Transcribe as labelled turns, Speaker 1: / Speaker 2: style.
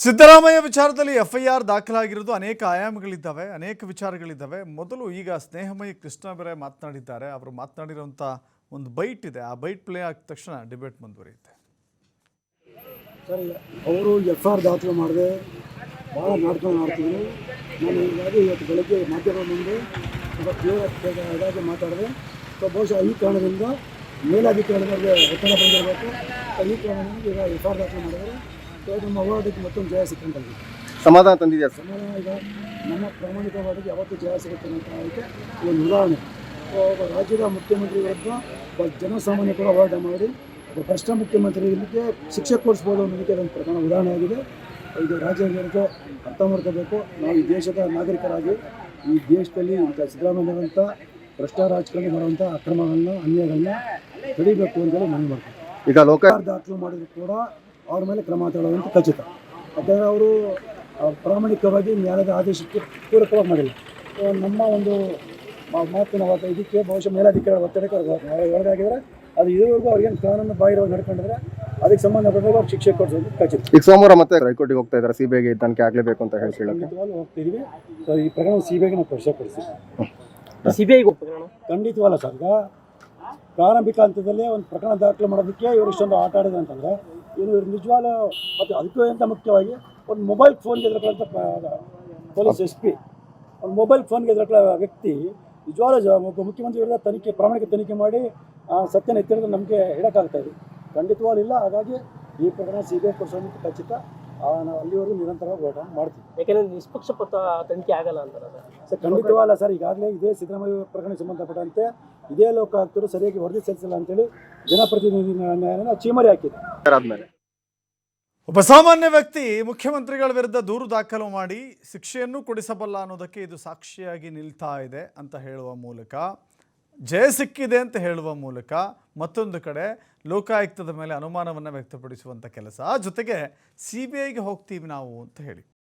Speaker 1: ಸಿದ್ದರಾಮಯ್ಯ ವಿಚಾರದಲ್ಲಿ ಎಫ್ಐಆರ್ ದಾಖಲಾಗಿರೋದು ಅನೇಕ ಆಯಾಮಗಳಿದ್ದಾವೆ, ಅನೇಕ ವಿಚಾರಗಳಿದ್ದಾವೆ. ಮೊದಲು ಈಗ ಸ್ನೇಹಮಯಿ ಕೃಷ್ಣ ಬೇರೆ ಮಾತನಾಡಿದ್ದಾರೆ. ಅವರು ಮಾತನಾಡಿರುವಂಥ ಒಂದು ಬೈಟ್ ಇದೆ. ಆ ಬೈಟ್ ಪ್ಲೇ ಆದ ತಕ್ಷಣ ಡಿಬೇಟ್ ಮುಂದುವರಿಯುತ್ತೆ.
Speaker 2: ಸರ್, ಅವರು ಎಫ್ ಆರ್ ದಾಖಲು ಮಾಡಿದೆ ಭಾಳ ನಾಟಕ ಆಡ್ತಿದ್ರು. ನಾನು ಹೀಗಾಗಿ ಇವತ್ತು ಬೆಳಗ್ಗೆ ಮಾಧ್ಯಮ ಮುಂದೆ ಇದಾಗಿ ಮಾತಾಡಿದೆ. ಸೊ ಬಹುಶಃ ಈ ಕಾರಣದಿಂದ ಮೇಲಾಧಿಕಾರಿಗಳಿಗೆ ಒತ್ತಡ ಬಂದಿರಬೇಕು. ಈ ಕಾರಣದಿಂದ ಈಗ ಎಫ್ ಆರ್ ದಾಖಲು ಮಾಡಿದರೆ ನಮ್ಮ ಹೋರಾಟಕ್ಕೆ ಮತ್ತೊಂದು ಜಯ ಸಿಕ್ಕಂತಾಗಿದೆ
Speaker 3: ಸಮಾಧಾನ ತಂದಿದೆ ಸರ್?
Speaker 2: ಸಮಾಧಾನ ಈಗ ನಮ್ಮ ಪ್ರಾಮಾಣಿಕವಾಗಿ ಯಾವತ್ತೂ ಜಯ ಸಿಗುತ್ತೆ ಅಂತ ಅದಕ್ಕೆ ಒಂದು ಉದಾಹರಣೆ. ಒಬ್ಬ ರಾಜ್ಯದ ಮುಖ್ಯಮಂತ್ರಿ ವಿರುದ್ಧ ಒಬ್ಬ ಜನಸಾಮಾನ್ಯ ಕೂಡ ಹೋರಾಟ ಮಾಡಿ ಒಬ್ಬ ಭ್ರಷ್ಟ ಮುಖ್ಯಮಂತ್ರಿಗಳಿಗೆ ಶಿಕ್ಷೆ ಕೊಡಿಸ್ಬೋದು ಅನ್ನೋದಕ್ಕೆ ಒಂದು ಪ್ರಧಾನ ಉದಾಹರಣೆ ಆಗಿದೆ. ಇದು ರಾಜ್ಯ ಜನತೆ ಅರ್ಥ ಮಾಡ್ಕೋಬೇಕು. ನಾವು ಈ ದೇಶದ ನಾಗರಿಕರಾಗಿ ಈ ದೇಶದಲ್ಲಿ ಅಂತ ಸಿದ್ದರಾಮಯ್ಯವಂಥ ಭ್ರಷ್ಟ ರಾಜಕೀಯ ಮಾಡುವಂಥ ಅಕ್ರಮಗಳನ್ನ ಅನ್ಯಾಯಗಳನ್ನ ತಡಿಬೇಕು ಅಂತೇಳಿ ಮನವಿ ಮಾಡ್ತೀವಿ
Speaker 3: ಈಗ ಲೋಕ
Speaker 2: ದಾಖಲು ಮಾಡಿದ್ರು ಕೂಡ ಅವ್ರ ಮೇಲೆ ಕ್ರಮ ತಗೊಳ್ಳುವಂತ ಖಚಿತ. ಯಾಕಂದರೆ ಅವರು ಪ್ರಾಮಾಣಿಕವಾಗಿ ನ್ಯಾಯದ ಆದೇಶಕ್ಕೆ ಪೂರಕವಾಗಿ ಮಾಡಿಲ್ಲ. ನಮ್ಮ ಒಂದು ಮಾತಿನ ವಾದ ಇದಕ್ಕೆ ಬಹುಶಃ ಮೇಲಾಧಿಕಾರ ಒತ್ತಡಕ್ಕೆ ಒಳಗಾಗಿದ್ರೆ ಅದು ಇದುವರೆಗೂ ಅವ್ರಿಗೇನು ಕಾನೂನು ಬಾಹಿರವಾಗಿ ನಡ್ಕೊಂಡಿದ್ರೆ ಅದಕ್ಕೆ ಸಂಬಂಧಪಟ್ಟಾಗ ಅವ್ರು ಶಿಕ್ಷೆ ಕೊಡಿಸೋದು ಖಚಿತ.
Speaker 3: ಈಗ ಸೋಮವಾರ ಮತ್ತೆ ಹೈಕೋರ್ಟಿಗೆ ಹೋಗ್ತಾ ಇದ್ದಾರೆ ಸಿಬಿಐಗೆ ತನಿಖೆ ಆಗಲೇಬೇಕು ಅಂತ ಹೇಳಿ
Speaker 2: ಖಂಡಿತವಾಗ್ಲೂ ಹೋಗ್ತಿದ್ದೀವಿ ಸೊ ಈ ಪ್ರಕರಣ ಸಿ ಬಿ ಐಗೆ ನಾವು ಸಿ
Speaker 4: ಬಿ ಐಗೆ
Speaker 2: ಖಂಡಿತವಲ್ಲ ಸರ್ ಈಗ ಪ್ರಾರಂಭಿಕ ಹಂತದಲ್ಲಿ ಒಂದು ಪ್ರಕರಣ ದಾಖಲು ಮಾಡೋದಕ್ಕೆ ಇವರು ಇಷ್ಟೊಂದು ಆಟ ಆಡಿದೆ ಅಂತಂದರೆ ಇವರು ನಿಜವಾದ ನಿಜವಾಗ್ಲೂ ಮತ್ತು ಅದಕ್ಕೂ ಅಂತ ಮುಖ್ಯವಾಗಿ ಒಂದು ಮೊಬೈಲ್ ಫೋನ್ಗೆ ಅಂತ ಪೊಲೀಸ್ ಎಸ್ ಪಿ. ಒಂದು ಮೊಬೈಲ್ ಫೋನ್ಗೆ ಎದುರುಕೊಳ್ಳೋ ವ್ಯಕ್ತಿ ನಿಜವಾದ ಜ- ಒಬ್ಬ ಮುಖ್ಯಮಂತ್ರಿ ವಿರುದ್ಧ ತನಿಖೆ ಪ್ರಾಮಾಣಿಕ ತನಿಖೆ ಮಾಡಿ ಆ ಸತ್ಯನ ಎತ್ತಿರೋದು ನಮಗೆ ಹೇಳೋಕ್ಕಾಗ್ತಾ ಇದೆ. ಖಂಡಿತವಾಗಿಲ್ಲ ಹಾಗಾಗಿ ಈ ಪ್ರಕರಣ ಸಿ ಬಿ ಐ ಕೊಡಿಸೋದಕ್ಕೆ ಖಚಿತ. ನಾವು ಅಲ್ಲಿವರೆಗೂ ನಿರಂತರವಾಗಿ ಹೋರಾಟ ಮಾಡ್ತೀವಿ.
Speaker 4: ಯಾಕೆಂದ್ರೆ ನಿಷ್ಪಕ್ಷಪಾತ ತನಿಖೆ ಆಗಲ್ಲ ಅಂತಾರೆ.
Speaker 2: ಸರ್ ಖಂಡಿತವಲ್ಲ ಸರ್ ಈಗಾಗಲೇ ಇದೇ ಸಿದ್ದರಾಮಯ್ಯ ಪ್ರಕರಣಕ್ಕೆ ಸಂಬಂಧಪಟ್ಟಂತೆ ಇದೇ ಲೋಕಾಯುಕ್ತರು ಸರಿಯಾಗಿ ವರದಿ ಸಲ್ಲಿಸಿಲ್ಲ ಅಂತೇಳಿ ಜನಪ್ರತಿನಿಧಿ ನ್ಯಾಯಾಲಯ ಚೀಮರಿ ಹಾಕಿದೆ.
Speaker 3: ಆದ್ಮೇಲೆ
Speaker 1: ಒಬ್ಬ ಸಾಮಾನ್ಯ ವ್ಯಕ್ತಿ ಮುಖ್ಯಮಂತ್ರಿಗಳ ವಿರುದ್ಧ ದೂರು ದಾಖಲು ಮಾಡಿ ಶಿಕ್ಷೆಯನ್ನು ಕೊಡಿಸಬಲ್ಲ ಅನ್ನೋದಕ್ಕೆ ಇದು ಸಾಕ್ಷಿಯಾಗಿ ನಿಲ್ತಾ ಇದೆ ಅಂತ ಹೇಳುವ ಮೂಲಕ ಜಯ ಸಿಕ್ಕಿದೆ ಅಂತ ಹೇಳುವ ಮೂಲಕ ಮತ್ತೊಂದು ಕಡೆ ಲೋಕಾಯುಕ್ತದ ಮೇಲೆ ಅನುಮಾನವನ್ನು ವ್ಯಕ್ತಪಡಿಸುವಂಥ ಕೆಲಸ. ಜೊತೆಗೆ ಸಿ ಬಿ ಐಗೆ ಹೋಗ್ತೀವಿ ನಾವು ಅಂತ ಹೇಳಿ.